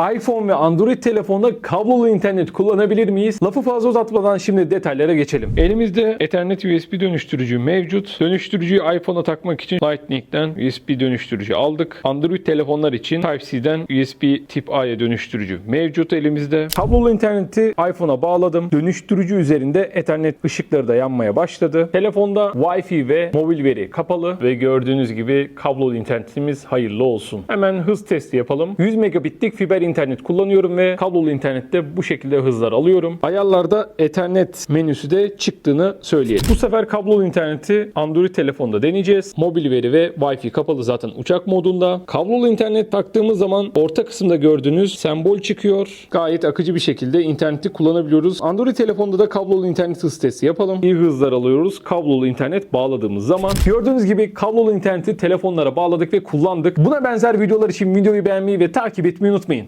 iPhone ve Android telefonda kablolu internet kullanabilir miyiz? Lafı fazla uzatmadan şimdi detaylara geçelim. Elimizde Ethernet USB dönüştürücü mevcut. Dönüştürücüyü iPhone'a takmak için Lightning'den USB dönüştürücü aldık. Android telefonlar için Type-C'den USB tip A'ya dönüştürücü mevcut elimizde. Kablolu interneti iPhone'a bağladım. Dönüştürücü üzerinde Ethernet ışıkları da yanmaya başladı. Telefonda Wi-Fi ve mobil veri kapalı ve gördüğünüz gibi kablolu internetimiz hayırlı olsun. Hemen hız testi yapalım. 100 megabitlik fiber internet kullanıyorum ve kablolu internette bu şekilde hızlar alıyorum. Ayarlarda Ethernet menüsü de çıktığını söyleyelim. Bu sefer kablolu interneti Android telefonda deneyeceğiz. Mobil veri ve Wi-Fi kapalı zaten uçak modunda. Kablolu internet taktığımız zaman orta kısımda gördüğünüz sembol çıkıyor. Gayet akıcı bir şekilde interneti kullanabiliyoruz. Android telefonda da kablolu internet hız testi yapalım. İyi hızlar alıyoruz kablolu internet bağladığımız zaman. Gördüğünüz gibi kablolu interneti telefonlara bağladık ve kullandık. Buna benzer videolar için videoyu beğenmeyi ve takip etmeyi unutmayın.